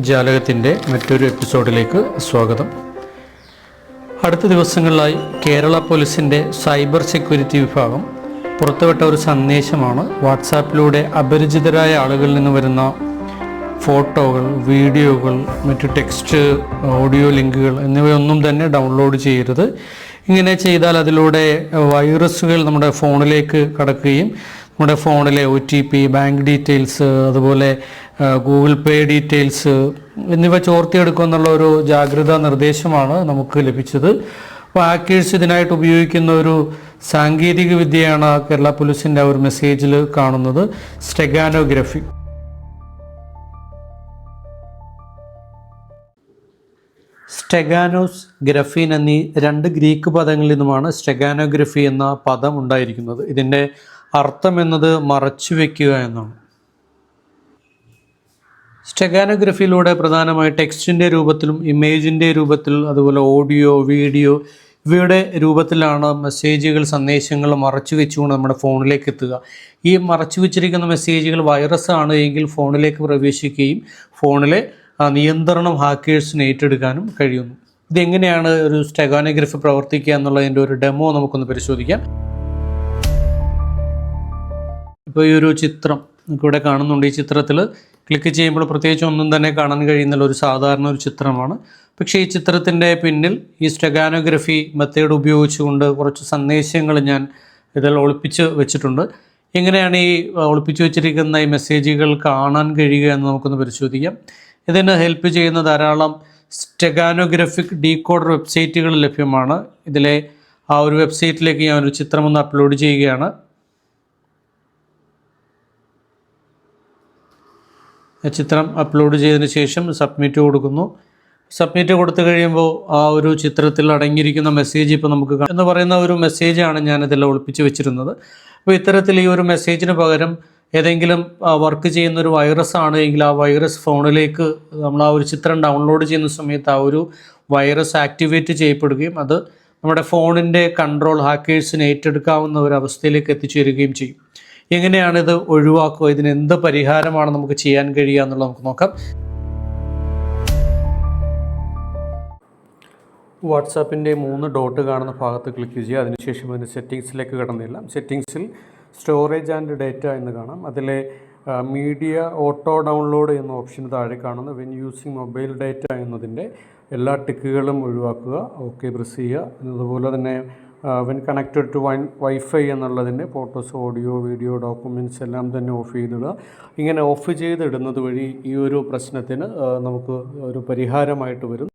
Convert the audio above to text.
ജാലകത്തിന്റെ മറ്റൊരു എപ്പിസോഡിലേക്ക് സ്വാഗതം. അടുത്ത ദിവസങ്ങളിലായി കേരള പോലീസിന്റെ സൈബർ സെക്യൂരിറ്റി വിഭാഗം പുറത്തുവിട്ട ഒരു സന്ദേശമാണ് വാട്സാപ്പിലൂടെ അപരിചിതരായ ആളുകളിൽ നിന്ന് വരുന്ന ഫോട്ടോകൾ വീഡിയോകൾ മറ്റു ടെക്സ്റ്റ് ഓഡിയോ ലിങ്കുകൾ എന്നിവയൊന്നും തന്നെ ഡൗൺലോഡ് ചെയ്യരുത്. ഇങ്ങനെ ചെയ്താൽ അതിലൂടെ വൈറസുകൾ നമ്മുടെ ഫോണിലേക്ക് കടക്കുകയും നമ്മുടെ ഫോണിലെ O T P bank details അതുപോലെ ഗൂഗിൾ പേ ഡീറ്റെയിൽസ് എന്നിവ ചോർത്തിയെടുക്കുക എന്നുള്ള ഒരു ജാഗ്രതാ നിർദ്ദേശമാണ് നമുക്ക് ലഭിച്ചത്. അപ്പോൾ ഹാക്കേഴ്സ് ഇതിനായിട്ട് ഉപയോഗിക്കുന്ന ഒരു സാങ്കേതിക വിദ്യയാണ് കേരള പോലീസിന്റെ ഒരു മെസ്സേജിൽ കാണുന്നത്. സ്റ്റെഗാനോഗ്രഫി സ്റ്റെഗാനോസ് ഗ്രഫീൻ എന്നീ രണ്ട് ഗ്രീക്ക് പദങ്ങളിൽ നിന്നുമാണ് സ്റ്റെഗാനോഗ്രഫി എന്ന പദം ഉണ്ടായിരിക്കുന്നത്. ഇതിന്റെ അർത്ഥം എന്നത് മറച്ചു വയ്ക്കുക എന്നാണ്. സ്റ്റെഗാനോഗ്രഫിയിലൂടെ പ്രധാനമായി ടെക്സ്റ്റിന്റെ രൂപത്തിലും ഇമേജിന്റെ രൂപത്തിൽ അതുപോലെ ഓഡിയോ വീഡിയോ ഇവയുടെ രൂപത്തിലാണ് മെസ്സേജുകൾ സന്ദേശങ്ങൾ മറച്ചു വെച്ചുകൊണ്ട് നമ്മുടെ ഫോണിലേക്ക് എത്തുക. ഈ മറച്ചു വെച്ചിരിക്കുന്ന മെസ്സേജുകൾ വൈറസ് ആണ് എങ്കിൽ ഫോണിലേക്ക് പ്രവേശിക്കുകയും ഫോണിലെ നിയന്ത്രണം ഹാക്കേഴ്സിന് ഏറ്റെടുക്കാനും കഴിയുന്നു. ഇതെങ്ങനെയാണ് ഒരു സ്റ്റെഗാനോഗ്രഫി പ്രവർത്തിക്കുക എന്നുള്ളതിന്റെ ഒരു ഡെമോ നമുക്കൊന്ന് പരിശോധിക്കാം. ഇപ്പോൾ ഈ ഒരു ചിത്രം ഇവിടെ കാണുന്നുണ്ട്. ഈ ചിത്രത്തിൽ ക്ലിക്ക് ചെയ്യുമ്പോൾ പ്രത്യേകിച്ച് ഒന്നും തന്നെ കാണാൻ കഴിയുന്നില്ല. ഒരു സാധാരണ ഒരു ചിത്രമാണ്. പക്ഷേ ഈ ചിത്രത്തിന്റെ പിന്നിൽ ഈ സ്റ്റെഗാനോഗ്രഫി മെത്തേഡ് ഉപയോഗിച്ചുകൊണ്ട് കുറച്ച് സന്ദേശങ്ങൾ ഞാൻ ഇതിൽ ഒളിപ്പിച്ച് വെച്ചിട്ടുണ്ട്. എങ്ങനെയാണ് ഈ ഒളിപ്പിച്ച് വെച്ചിരിക്കുന്ന ഈ മെസ്സേജുകൾ കാണാൻ കഴിയുക എന്ന് നമുക്കൊന്ന് പരിശോധിക്കാം. ഇതിന് ഹെൽപ്പ് ചെയ്യുന്ന ധാരാളം സ്റ്റെഗാനോഗ്രഫിക് ഡീകോഡർ വെബ്സൈറ്റുകൾ ലഭ്യമാണ്. ഇതിലെ ആ ഒരു വെബ്സൈറ്റിലേക്ക് ഞാൻ ഒരു ചിത്രം ഒന്ന് അപ്ലോഡ് ചെയ്യുകയാണ്. ചിത്രം അപ്ലോഡ് ചെയ്തതിന് ശേഷം സബ്മിറ്റ് കൊടുക്കുന്നു. സബ്മിറ്റ് കൊടുത്തു കഴിയുമ്പോൾ ആ ഒരു ചിത്രത്തിൽ അടങ്ങിയിരിക്കുന്ന മെസ്സേജ് ഇപ്പോൾ നമുക്ക് എന്ന് പറയുന്ന ഒരു മെസ്സേജാണ് ഞാനിതിൽ ഒളിപ്പിച്ച് വെച്ചിരുന്നത്. അപ്പോൾ ഇത്തരത്തിൽ ഈ ഒരു മെസ്സേജിന് പകരം ഏതെങ്കിലും വർക്ക് ചെയ്യുന്ന ഒരു വൈറസ് ആണ് എങ്കിൽ ആ വൈറസ് ഫോണിലേക്ക് നമ്മൾ ആ ഒരു ചിത്രം ഡൗൺലോഡ് ചെയ്യുന്ന സമയത്ത് ആ ഒരു വൈറസ് ആക്ടിവേറ്റ് ചെയ്യപ്പെടുകയും അത് നമ്മുടെ ഫോണിന്റെ കൺട്രോൾ ഹാക്കേഴ്സിന് ഏറ്റെടുക്കാവുന്ന ഒരു അവസ്ഥയിലേക്ക് എത്തിച്ചേരുകയും ചെയ്യും. എങ്ങനെയാണ് ഇത് ഒഴിവാക്കുക? ഇതിന് എന്ത് പരിഹാരമാണ് നമുക്ക് ചെയ്യാൻ കഴിയുക എന്നുള്ളത് നമുക്ക് നോക്കാം. വാട്സാപ്പിന്റെ മൂന്ന് ഡോട്ട് കാണുന്ന ഭാഗത്ത് ക്ലിക്ക് ചെയ്യുക. അതിനുശേഷം അതിന് സെറ്റിങ്സിലേക്ക് കടന്നില്ല. സെറ്റിങ്സിൽ സ്റ്റോറേജ് ആൻഡ് ഡേറ്റ എന്ന് കാണാം. അതിലെ മീഡിയ ഓട്ടോ ഡൗൺലോഡ് എന്ന ഓപ്ഷൻ താഴെ കാണുന്നു വെൻ യൂസിങ് മൊബൈൽ ഡേറ്റ എന്നതിന്റെ എല്ലാ ടിക്കുകളും ഒഴിവാക്കുക. ഓക്കെ പ്രസ് ചെയ്യുക. അതുപോലെ തന്നെ when connected to wi wifi എന്നുള്ളതിന്റെ ഫോട്ടോസ് ഓഡിയോ വീഡിയോ ഡോക്യുമെന്റ്സ് എല്ലാം തന്നെ ഓഫ് ചെയ്തിടുക. ഇങ്ങനെ ഓഫ് ചെയ്തിടുന്നത് വഴി ഈ ഒരു പ്രശ്നത്തിന് നമുക്ക് ഒരു പരിഹാരമായിട്ട് വരും.